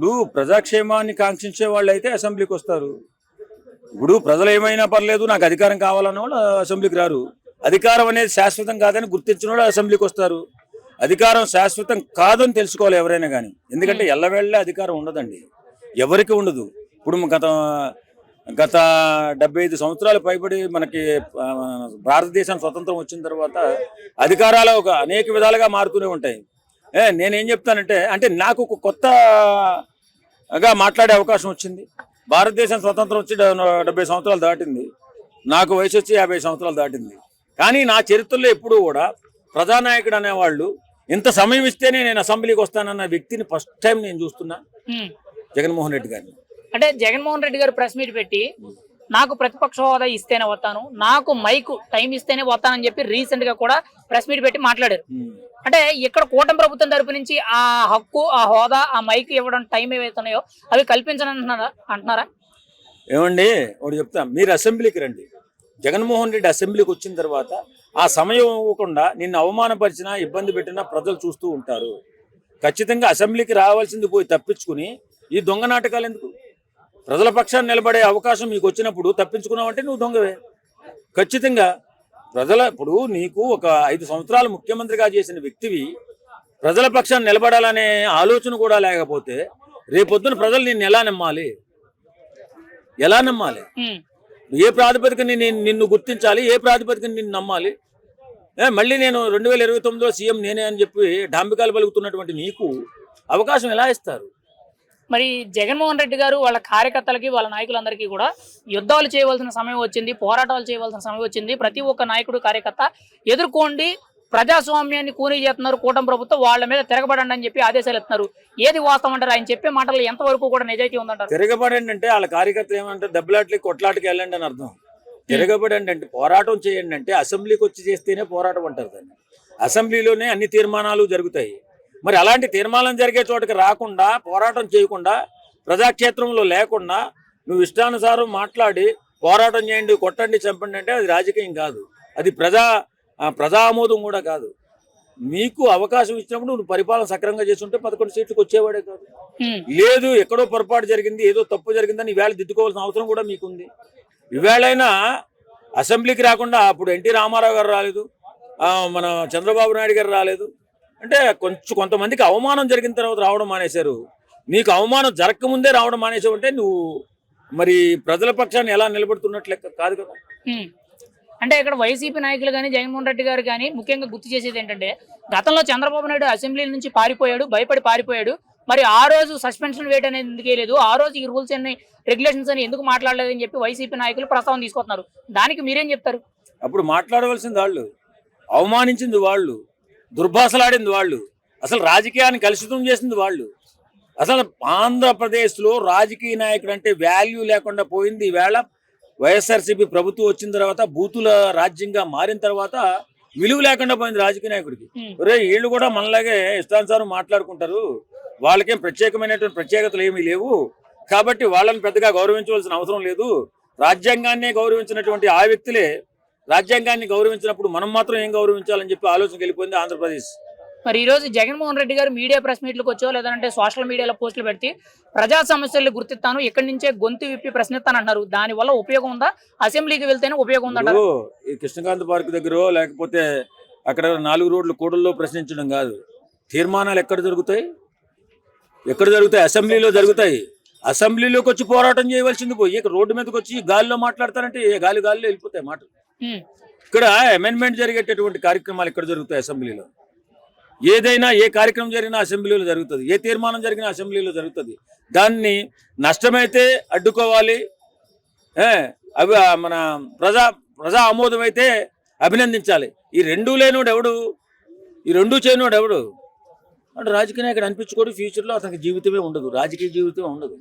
ఇప్పుడు ప్రజాక్షేమాన్ని కాంక్షించే వాళ్ళు అయితే అసెంబ్లీకి వస్తారు. ఇప్పుడు ప్రజలు ఏమైనా పర్లేదు నాకు అధికారం కావాలన్న వాళ్ళు అసెంబ్లీకి రారు. అధికారం అనేది శాశ్వతం కాదని గుర్తించిన వాళ్ళు అసెంబ్లీకి వస్తారు. అధికారం శాశ్వతం కాదని తెలుసుకోవాలి ఎవరైనా కానీ. ఎందుకంటే ఎల్లవేళ్ళ అధికారం ఉండదండి. ఎవరికి ఉండదు. ఇప్పుడు గత గత డెబ్బై ఐదు సంవత్సరాలు పైబడి మనకి భారతదేశం స్వతంత్రం వచ్చిన తర్వాత అధికారాలు ఒక అనేక విధాలుగా మారుతూనే ఉంటాయి. ఏ నేనేం చెప్తానంటే అంటే నాకు ఒక కొత్తగా మాట్లాడే అవకాశం వచ్చింది. భారతదేశం స్వతంత్రం వచ్చి డెబ్బై సంవత్సరాలు దాటింది. నాకు వయసు వచ్చి యాభై సంవత్సరాలు దాటింది. కానీ నా చరిత్రలో ఎప్పుడూ కూడా ప్రజానాయకుడు అనేవాళ్ళు ఇంత సమయం ఇస్తేనే నేను అసెంబ్లీకి వస్తానన్న వ్యక్తిని ఫస్ట్ టైం నేను చూస్తున్నా. జగన్మోహన్ రెడ్డి గారిని. అంటే జగన్మోహన్ రెడ్డి గారు ప్రెస్ మీట్ పెట్టి నాకు ప్రతిపక్ష హోదా ఇస్తేనే వస్తాను నాకు మైక్ టైం ఇస్తేనే వస్తానని చెప్పి రీసెంట్గా కూడా ప్రెస్ మీట్ పెట్టి మాట్లాడారు. ఉమ్. అంటే ఇక్కడ కూటమి ప్రభుత్వం తరపు నుంచి ఆ హక్కు ఆ హోదా ఆ మైక్ ఇవ్వడం టైం ఏవైతున్నాయో అవి కల్పించని అంటున్నారా? అంటున్నారా ఏమండి ఒకటి చెప్తా. మీరు అసెంబ్లీకి రండి. జగన్మోహన్ రెడ్డి అసెంబ్లీకి వచ్చిన తర్వాత ఆ సమయం ఇవ్వకుండా నిన్ను అవమానపరిచినా ఇబ్బంది పెట్టినా ప్రజలు చూస్తూ ఉంటారు. ఖచ్చితంగా అసెంబ్లీకి రావాల్సింది పోయి తప్పించుకుని ఈ దొంగ నాటకాలు ఎందుకు? ప్రజల పక్షాన్ని నిలబడే అవకాశం మీకు వచ్చినప్పుడు తప్పించుకున్నావంటే నువ్వు దొంగవే. ఖచ్చితంగా ప్రజల ఇప్పుడు నీకు ఒక ఐదు సంవత్సరాలు ముఖ్యమంత్రిగా చేసిన వ్యక్తివి ప్రజల పక్షాన్ని నిలబడాలనే ఆలోచన కూడా లేకపోతే రేపొద్దున ప్రజలు నిన్ను ఎలా నమ్మాలి? ఎలా నమ్మాలి. ఏ ప్రాతిపదికన నేను నిన్ను గుర్తించాలి? ఏ ప్రాతిపదికన నిన్ను నమ్మాలి? మళ్ళీ నేను రెండు వేల ఇరవై తొమ్మిదిలో సీఎం నేనే అని చెప్పి డాంబికాలు పలుకుతున్నటువంటి నీకు అవకాశం ఎలా ఇస్తారు? మరి జగన్మోహన్ రెడ్డి గారు వాళ్ళ కార్యకర్తలకి వాళ్ళ నాయకులందరికీ కూడా యుద్ధాలు చేయవలసిన సమయం వచ్చింది పోరాటాలు చేయవలసిన సమయం వచ్చింది. ప్రతి ఒక్క నాయకుడు కార్యకర్త ఎదుర్కోండి. ప్రజాస్వామ్యాన్ని కూనీ చేస్తున్నారు కూటమి ప్రభుత్వం వాళ్ళ మీద తిరగబడండి అని చెప్పి ఆదేశాలు ఇస్తున్నారు. ఏది వాస్తవం అంటారు? ఆయన చెప్పే మాటలు ఎంతవరకు కూడా నిజాయితీ ఉందంటారు? తిరగబడండి అంటే వాళ్ళ కార్యకర్తలు ఏమంటే దెబ్బలాట్లకి కొట్లాటకి వెళ్ళండి అని అర్థం. తిరగబడండి అంటే పోరాటం చేయండి అంటే అసెంబ్లీకి వచ్చి చేస్తేనే పోరాటం అంటారు దాన్ని. అసెంబ్లీలోనే అన్ని తీర్మానాలు జరుగుతాయి. మరి అలాంటి తీర్మానం జరిగే చోటకి రాకుండా పోరాటం చేయకుండా ప్రజాక్షేత్రంలో లేకుండా నువ్వు ఇష్టానుసారం మాట్లాడి పోరాటం చేయండి కొట్టండి చంపండి అంటే అది రాజకీయం కాదు. అది ప్రజా ప్రజా ఆమోదం కూడా కాదు. మీకు అవకాశం ఇచ్చినప్పుడు నువ్వు పరిపాలన సక్రమంగా చేస్తుంటే పదకొండు సీట్లకు వచ్చేవాడే కాదు. లేదు ఎక్కడో పొరపాటు జరిగింది ఏదో తప్పు జరిగిందని ఈవేళ దిద్దుకోవాల్సిన అవసరం కూడా మీకుంది. ఈవేళైనా అసెంబ్లీకి రాకుండా అప్పుడు ఎన్టీ రామారావు గారు రాలేదు మన చంద్రబాబు నాయుడు గారు రాలేదు అంటే కొంచెం కొంతమందికి అవమానం జరిగిన తర్వాత రావడం మానేశారు. నీకు అవమానం జరగకముందే రావడం మానేసావు అంటే నువ్వు మరి ప్రజల పక్షాన్ని ఎలా నిలబడుతున్నట్లు కాదు కదా. అంటే ఇక్కడ వైసీపీ నాయకులు కానీ జగన్మోహన్ రెడ్డి గారు కానీ ముఖ్యంగా గుర్తు చేసేది ఏంటంటే గతంలో చంద్రబాబు నాయుడు అసెంబ్లీ నుంచి పారిపోయాడు భయపడి పారిపోయాడు. మరి ఆ రోజు సస్పెన్షన్ వేయడం అనేది ఎందుకే లేదు. ఆ రోజు ఈ రూల్స్ అన్ని రెగ్యులేషన్స్ అని ఎందుకు మాట్లాడలేదని చెప్పి వైసీపీ నాయకులు ప్రస్తావన తీసుకొస్తున్నారు. దానికి మీరేం చెప్తారు? అప్పుడు మాట్లాడవలసింది వాళ్ళు. అవమానించింది వాళ్ళు. దుర్భాషలాడింది వాళ్ళు. అసలు రాజకీయాన్ని కలుషితం చేసింది వాళ్ళు. అసలు ఆంధ్రప్రదేశ్లో రాజకీయ నాయకుడు అంటే వాల్యూ లేకుండా పోయింది ఈవేళ వైఎస్ఆర్సీపీ ప్రభుత్వం వచ్చిన తర్వాత బూతుల రాజ్యంగా మారిన తర్వాత విలువ లేకుండా పోయింది రాజకీయ నాయకుడికి. ఒరే వీళ్ళు కూడా మనలాగే ఇష్టానుసారం మాట్లాడుకుంటారు. వాళ్ళకేం ప్రత్యేకమైనటువంటి ప్రత్యేకతలు ఏమీ లేవు. కాబట్టి వాళ్ళని పెద్దగా గౌరవించవలసిన అవసరం లేదు. రాజ్యాంగాన్నే గౌరవించినటువంటి ఆ వ్యక్తులే రాజ్యాంగాన్ని గౌరవించినప్పుడు మనం మాత్రం ఏం గౌరవించాలని చెప్పి ఆలోచనకి వెళ్ళిపోయింది ఆంధ్రప్రదేశ్. మరి ఈ రోజు జగన్మోహన్ రెడ్డి గారు మీడియా ప్రెస్ మీట్లకు వచ్చో లేదంటే సోషల్ మీడియాలో పోస్టులు పెడితే ప్రజా సమస్యలు గుర్తిస్తాను ఇక్కడి నుంచే గొంతు విప్పి ప్రశ్నిస్తానంటున్నారు దాని వల్ల ఉపయోగం ఉందా? అసెంబ్లీకి వెళ్తేనే ఉపయోగం ఈ కృష్ణకాంత్ పార్క్ దగ్గర లేకపోతే అక్కడ నాలుగు రోడ్లు కూడల్లో ప్రశ్నించడం కాదు. తీర్మానాలు ఎక్కడ జరుగుతాయి? ఎక్కడ జరుగుతాయి? అసెంబ్లీలో జరుగుతాయి. అసెంబ్లీలోకి వచ్చి పోరాటం చేయవలసింది పోయి ఇక రోడ్డు మీదకి వచ్చి గాలిలో మాట్లాడతారంటే ఏ గాలి గాలిలో వెళ్ళిపోతాయి మాటలు. ఇక్కడ అమెండ్మెంట్ జరిగేటటువంటి కార్యక్రమాలు ఇక్కడ జరుగుతాయి అసెంబ్లీలో? ఏదైనా ఏ కార్యక్రమం జరిగినా అసెంబ్లీలో జరుగుతుంది. ఏ తీర్మానం జరిగినా అసెంబ్లీలో జరుగుతుంది. దాన్ని నష్టమైతే అడ్డుకోవాలి. అవి మన ప్రజా ప్రజా ఆమోదం అయితే అభినందించాలి. ఈ రెండూ లేనోడు ఎవడు? ఈ రెండూ చేయనోడు ఎవడు? అంటే రాజకీయ నాయకుడు అనిపించుకోడు. ఫ్యూచర్లో అతనికి జీవితమే ఉండదు. రాజకీయ జీవితమే ఉండదు.